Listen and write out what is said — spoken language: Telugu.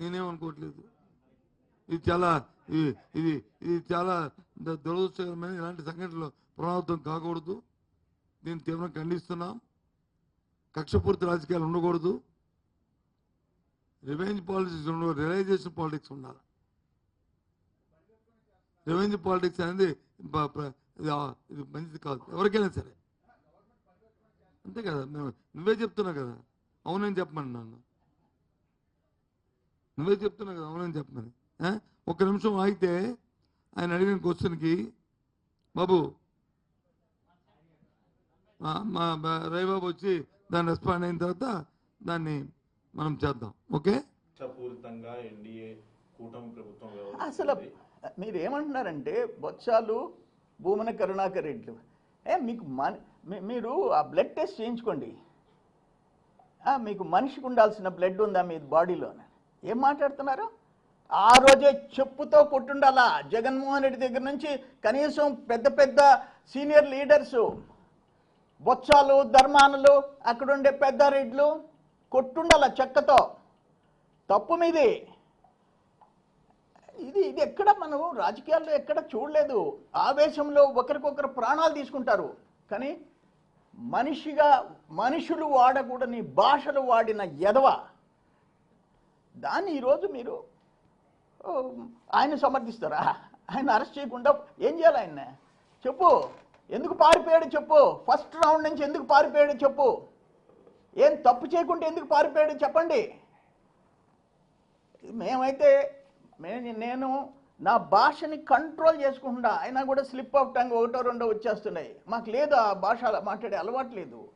నేనేమనుకోవట్లేదు ఇది చాలా ఇది ఇది ఇది చాలా దురదృష్టకరమైన ఇలాంటి సంఘటనలు పునరావృతం కాకూడదు. దీన్ని తీవ్రంగా ఖండిస్తున్నాం. కక్షపూర్తి రాజకీయాలు ఉండకూడదు. రివెంజ్ పాలిటిక్స్ ఉండకూడదు రియలైజేషన్ పాలిటిక్స్ ఉండాలి. రివెంజ్ పాలిటిక్స్ అనేది ఇది మంచిది కాదు. ఎవరికైనా సరే. అంతే కదా. నువ్వే చెప్తున్నావు కదా. అవునని చెప్పమని నన్ను నువ్వే చెప్తున్నావు కదా అవునని చెప్పమని. ఆ? ఒక్క నిమిషం ఆగితే ఆయన అడిగిన క్వశ్చన్కి బాబు మా- రవిబాబు వచ్చి దాన్ని రెస్పాండ్ అయిన తర్వాత దాన్ని మనం చేద్దాం ఓకే? పూరితంగా ఎన్డీఏ కూటమి ప్రభుత్వం అసలు. మీరు ఏమంటున్నారంటే బొత్సాలు భూమన కరుణాకర్ రెడ్డి. ఏ మీకు మన మీరు ఆ బ్లడ్ టెస్ట్ చేయించుకోండి. ఆ, మీకు మనిషికి ఉండాల్సిన బ్లడ్ ఉందా మీ బాడీలో ఏం మాట్లాడుతున్నారు? ఆ రోజే చెప్పుతో కొట్టుండాలా? జగన్మోహన్ రెడ్డి దగ్గర నుంచి కనీసం పెద్ద పెద్ద సీనియర్ లీడర్సు బొత్సాలు ధర్మానులు అక్కడుండే పెద్ద రెడ్లు కొట్టుండాల చెక్కతో? తప్పు మీది. ఇది ఇది ఎక్కడ మనం రాజకీయాల్లో ఎక్కడ చూడలేదు. ఆవేశంలో ఒకరికొకరు ప్రాణాలు తీసుకుంటారు. కానీ మనిషిగా మనుషులు వాడకూడని భాషలు వాడిన ఎదవ దాన్ని ఈరోజు మీరు ఆయన సమర్థిస్తారా? ఆయన అరెస్ట్ చేయకుండా ఏం చేయాలి ఆయన చెప్పు. ఎందుకు పారిపోయాడు చెప్పు. ఫస్ట్ రౌండ్ నుంచి ఎందుకు పారిపోయాడు చెప్పు. ఏం తప్పు చేయకుండా ఎందుకు పారిపోయాడు చెప్పండి. మేమైతే మే- నేను నా భాషని కంట్రోల్ చేసుకుంటా అయినా కూడా స్లిప్ ఆఫ్ టంగ్ ఒకటో రెండో వచ్చేస్తున్నాయి. మాకు లేదు ఆ భాష మాట్లాడే అలవాటు లేదు.